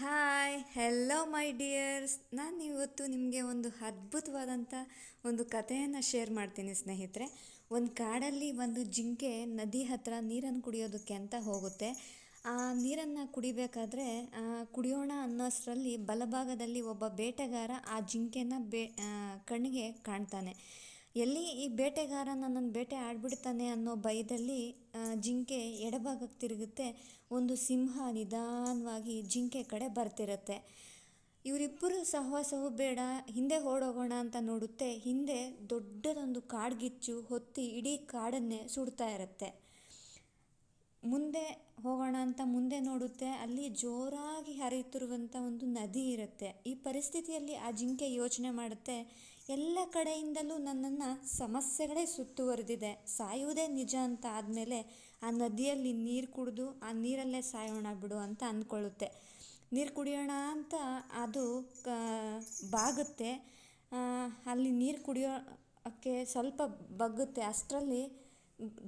Hi hello ಮೈ dears ನಾನು ಇವತ್ತು ನಿಮಗೆ ಒಂದು ಅದ್ಭುತವಾದಂಥ ಒಂದು ಕಥೆಯನ್ನು ಶೇರ್ ಮಾಡ್ತೀನಿ ಸ್ನೇಹಿತರೆ. ಒಂದು ಕಾಡಲ್ಲಿ ಒಂದು ಜಿಂಕೆ ನದಿ ಹತ್ರ ನೀರನ್ನು ಕುಡಿಯೋದಕ್ಕೆ ಅಂತ ಹೋಗುತ್ತೆ. ಆ ನೀರನ್ನು ಕುಡಿಬೇಕಾದ್ರೆ ಕುಡಿಯೋಣ ಅನ್ನೋಷ್ಟರಲ್ಲಿ ಬಲಭಾಗದಲ್ಲಿ ಒಬ್ಬ ಬೇಟೆಗಾರ ಆ ಜಿಂಕೆನ ಬೇ ಕಣ್ಣಿಗೆ ಕಾಣ್ತಾನೆ. ಎಲ್ಲಿ ಈ ಬೇಟೆಗಾರ ನನ್ನನ್ನು ಬೇಟೆ ಆಡ್ಬಿಡ್ತಾನೆ ಅನ್ನೋ ಭಯದಲ್ಲಿ ಜಿಂಕೆ ಎಡಭಾಗಕ್ಕೆ ತಿರುಗುತ್ತೆ. ಒಂದು ಸಿಂಹ ನಿಧಾನವಾಗಿ ಜಿಂಕೆ ಕಡೆ ಬರ್ತಿರುತ್ತೆ. ಇವರಿಬ್ಬರು ಸಹವಾಸವೂ ಬೇಡ. ಹಿಂದೆ ಓಡೋಗೋಣ ಅಂತ ನೋಡುತ್ತೆ. ಹಿಂದೆ ದೊಡ್ಡದೊಂದು ಕಾಡ್ಗಿಚ್ಚು ಹೊತ್ತಿ ಇಡೀ ಕಾಡನ್ನೇ ಸುಡ್ತಾ ಇರುತ್ತೆ. ಮುಂದೆ ಹೋಗೋಣ ಅಂತ ಮುಂದೆ ನೋಡುತ್ತೆ. ಅಲ್ಲಿ ಜೋರಾಗಿ ಹರಿಯುತ್ತಿರುವಂಥ ಒಂದು ನದಿ ಇರುತ್ತೆ. ಈ ಪರಿಸ್ಥಿತಿಯಲ್ಲಿ ಆ ಜಿಂಕೆ ಯೋಚನೆ ಮಾಡುತ್ತೆ ಎಲ್ಲ ಕಡೆಯಿಂದಲೂ ನನ್ನನ್ನು ಸಮಸ್ಯೆಗಳೇ ಸುತ್ತುವರೆದಿದೆ. ಸಾಯುವುದೇ ನಿಜ ಅಂತ ಆದಮೇಲೆ ಆ ನದಿಯಲ್ಲಿ ನೀರು ಕುಡಿದು ಆ ನೀರಲ್ಲೇ ಸಾಯೋಣ ಬಿಡು ಅಂತ ಅಂದ್ಕೊಳ್ಳುತ್ತೆ ನೀರು ಕುಡಿಯೋಣ ಅಂತ ಅದು ಕ, ಬಾಗುತ್ತೆ. ಅಲ್ಲಿ ನೀರು ಕುಡಿಯೋಕ್ಕೆ ಸ್ವಲ್ಪ ಬಗ್ಗುತ್ತೆ. ಅಷ್ಟರಲ್ಲಿ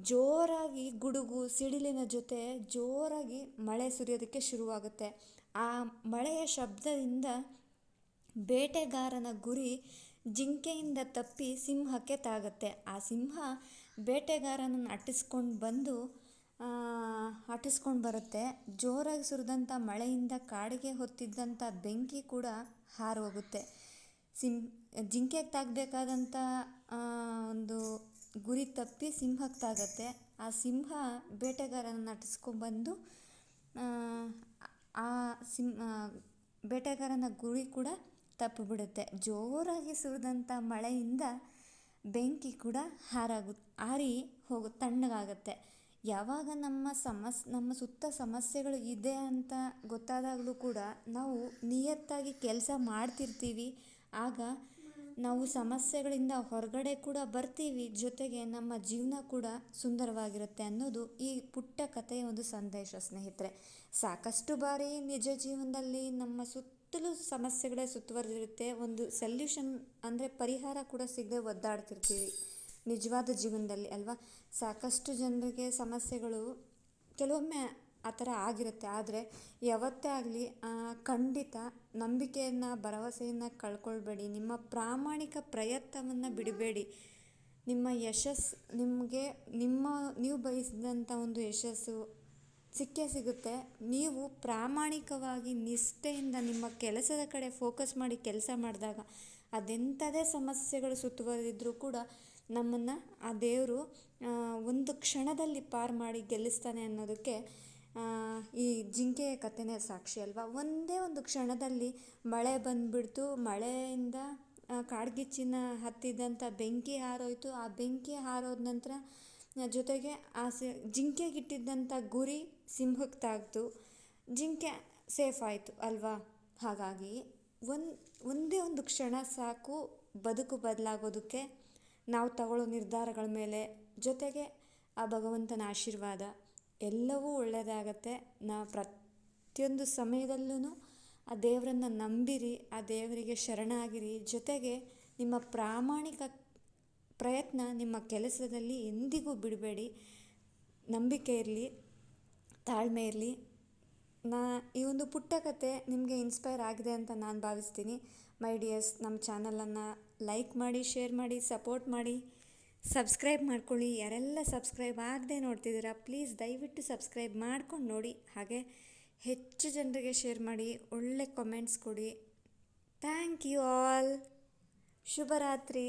ಜೋರಾಗಿ ಗುಡುಗು, ಸಿಡಿಲಿನ ಜೊತೆ ಜೋರಾಗಿ ಮಳೆ ಸುರಿಯೋದಕ್ಕೆ ಶುರುವಾಗುತ್ತೆ. ಆ ಮಳೆಯ ಶಬ್ದದಿಂದ ಬೇಟೆಗಾರನ ಗುರಿ ಜಿಂಕೆಯಿಂದ ತಪ್ಪಿ ಸಿಂಹಕ್ಕೆ ತಾಗುತ್ತೆ. ಆ ಸಿಂಹ ಬೇಟೆಗಾರನನ್ನು ಅಟ್ಟಿಸ್ಕೊಂಡು ಬಂದು ಅಟ್ಟಿಸ್ಕೊಂಡು ಬರುತ್ತೆ. ಜೋರಾಗಿ ಸುರಿದಂಥ ಮಳೆಯಿಂದ ಕಾಡಿಗೆ ಹೊತ್ತಿದ್ದಂಥ ಬೆಂಕಿ ಕೂಡ ಹಾರೋಗುತ್ತೆ. ಸಿಂ, ಜಿಂಕೆಗೆ ತಾಗಬೇಕಾದಂಥ ಒಂದು ಗುರಿ ತಪ್ಪಿ ಸಿಂಹಕ್ಕೆ ತಾಗತ್ತೆ. ಆ ಸಿಂಹ ಬೇಟೆಗಾರನನ್ನು ಅಟ್ಟಿಸ್ಕೊಂಡ್ಬಂದು ಆ ಸಿಂಹ ಬೇಟೆಗಾರನ ಗುರಿ ಕೂಡ ತಪ್ಪಿಬಿಡುತ್ತೆ. ಜೋರಾಗಿ ಸುರಿದಂಥ ಮಳೆಯಿಂದ ಬೆಂಕಿ ಕೂಡ ಹಾರಾಗು, ಹಾರಿ ಹೋಗು, ತಣ್ಣಗಾಗುತ್ತೆ. ಯಾವಾಗ ನಮ್ಮ ಸಮಸ್, ನಮ್ಮ ಸುತ್ತ ಸಮಸ್ಯೆಗಳು ಇದೆ ಅಂತ ಗೊತ್ತಾದಾಗಲೂ ಕೂಡ ನಾವು ನಿಯತ್ತಾಗಿ ಕೆಲಸ ಮಾಡ್ತಿರ್ತೀವಿ. ಆಗ ನಾವು ಸಮಸ್ಯೆಗಳಿಂದ ಹೊರಗಡೆ ಕೂಡ ಬರ್ತೀವಿ. ಜೊತೆಗೆ ನಮ್ಮ ಜೀವನ ಕೂಡ ಸುಂದರವಾಗಿರುತ್ತೆ ಅನ್ನೋದು ಈ ಪುಟ್ಟ ಕಥೆಯ ಒಂದು ಸಂದೇಶ, ಸ್ನೇಹಿತರೆ. ಸಾಕಷ್ಟು ಬಾರಿ ನಿಜ ಜೀವನದಲ್ಲಿ ನಮ್ಮ ಸುತ್ತಲೂ ಸಮಸ್ಯೆಗಳೇ ಸುತ್ತುವರೆದಿರುತ್ತೆ. ಒಂದು ಸಲ್ಯೂಷನ್ ಅಂದರೆ ಪರಿಹಾರ ಕೂಡ ಸಿಗದೆ ಒದ್ದಾಡ್ತಿರ್ತೀವಿ. ನಿಜವಾದ ಜೀವನದಲ್ಲಿ ಅಲ್ವಾ? ಸಾಕಷ್ಟು ಜನರಿಗೆ ಸಮಸ್ಯೆಗಳು ಕೆಲವೊಮ್ಮೆ ಆ ಥರ ಆಗಿರುತ್ತೆ. ಆದರೆ ಯಾವತ್ತೇ ಆಗಲಿ ಖಂಡಿತ ನಂಬಿಕೆಯನ್ನು, ಭರವಸೆಯನ್ನು ಕಳ್ಕೊಳ್ಬೇಡಿ. ನಿಮ್ಮ ಪ್ರಾಮಾಣಿಕ ಪ್ರಯತ್ನವನ್ನು ಬಿಡಬೇಡಿ. ನಿಮ್ಮ ಯಶಸ್ಸು ನಿಮಗೆ, ನಿಮ್ಮ, ನೀವು ಬಯಸಿದಂಥ ಒಂದು ಯಶಸ್ಸು ಸಿಕ್ಕೇ ಸಿಗುತ್ತೆ. ನೀವು ಪ್ರಾಮಾಣಿಕವಾಗಿ ನಿಷ್ಠೆಯಿಂದ ನಿಮ್ಮ ಕೆಲಸದ ಕಡೆ ಫೋಕಸ್ ಮಾಡಿ ಕೆಲಸ ಮಾಡಿದಾಗ ಅದೆಂಥದೇ ಸಮಸ್ಯೆಗಳು ಸುತ್ತುವರೆದಿದ್ದರೂ ಕೂಡ ನಮ್ಮನ್ನು ಆ ದೇವರು ಒಂದು ಕ್ಷಣದಲ್ಲಿ ಪಾರು ಮಾಡಿ ಗೆಲ್ಲಿಸ್ತಾನೆ ಅನ್ನೋದಕ್ಕೆ ಈ ಜಿಂಕೆಯ ಕಥೆನೇ ಸಾಕ್ಷಿ ಅಲ್ವಾ? ಒಂದೇ ಒಂದು ಕ್ಷಣದಲ್ಲಿ ಮಳೆ ಬಂದುಬಿಡ್ತು. ಮಳೆಯಿಂದ ಕಾಡ್ಗಿಚ್ಚಿನ ಹತ್ತಿದಂಥ ಬೆಂಕಿ ಹಾರೋಯ್ತು. ಆ ಬೆಂಕಿ ಹಾರೋದ ನಂತರ ಜೊತೆಗೆ ಆ ಸಿ ಜಿಂಕೆಗಿಟ್ಟಿದ್ದಂಥ ಗುರಿ ಸಿಂಹಕ್ಕೆ ತಾಗಿತು ಜಿಂಕೆ ಸೇಫ್ ಆಯಿತು ಅಲ್ವಾ? ಹಾಗಾಗಿ ಒಂದು, ಒಂದೇ ಒಂದು ಕ್ಷಣ ಸಾಕು ಬದುಕು ಬದಲಾಗೋದಕ್ಕೆ ನಾವು ತಗೊಳ್ಳೋ ನಿರ್ಧಾರಗಳ ಮೇಲೆ. ಜೊತೆಗೆ ಆ ಭಗವಂತನ ಆಶೀರ್ವಾದ ಎಲ್ಲವೂ ಒಳ್ಳೆಯದಾಗತ್ತೆ ನಾವು ಪ್ರತಿಯೊಂದು ಸಮಯದಲ್ಲೂ ಆ ದೇವರನ್ನ ನಂಬಿರಿ, ಆ ದೇವರಿಗೆ ಶರಣಾಗಿರಿ. ಜೊತೆಗೆ ನಿಮ್ಮ ಪ್ರಾಮಾಣಿಕ ಪ್ರಯತ್ನ ನಿಮ್ಮ ಕೆಲಸದಲ್ಲಿ ಎಂದಿಗೂ ಬಿಡಬೇಡಿ. ನಂಬಿಕೆ ಇರಲಿ, ತಾಳ್ಮೆ ಇರಲಿ. ನಾ, ಈ ಒಂದು ಪುಟ್ಟ ಕತೆ ನಿಮಗೆ ಇನ್ಸ್ಪೈರ್ ಆಗಿದೆ ಅಂತ ನಾನು ಭಾವಿಸ್ತೀನಿ. ಮೈ ಡಿಯರ್ಸ್ ನಮ್ಮ ಚಾನಲನ್ನು ಲೈಕ್ ಮಾಡಿ ಶೇರ್ ಮಾಡಿ ಸಪೋರ್ಟ್ ಮಾಡಿ. ಸಬ್ಸ್ಕ್ರೈಬ್ ಮಾಡ್ಕೊಳ್ಳಿ. ಯಾರೆಲ್ಲ ಸಬ್ಸ್ಕ್ರೈಬ್ ಆಗದೆ ನೋಡ್ತಿದ್ದೀರಾ ಪ್ಲೀಸ್ ದಯವಿಟ್ಟು ಸಬ್ಸ್ಕ್ರೈಬ್ ಮಾಡ್ಕೊಂಡು ನೋಡಿ. ಹಾಗೆ ಹೆಚ್ಚು ಜನರಿಗೆ ಶೇರ್ ಮಾಡಿ, ಒಳ್ಳೆ ಕಮೆಂಟ್ಸ್ ಕೊಡಿ. ಥ್ಯಾಂಕ್ ಯು ಆಲ್ ಶುಭರಾತ್ರಿ.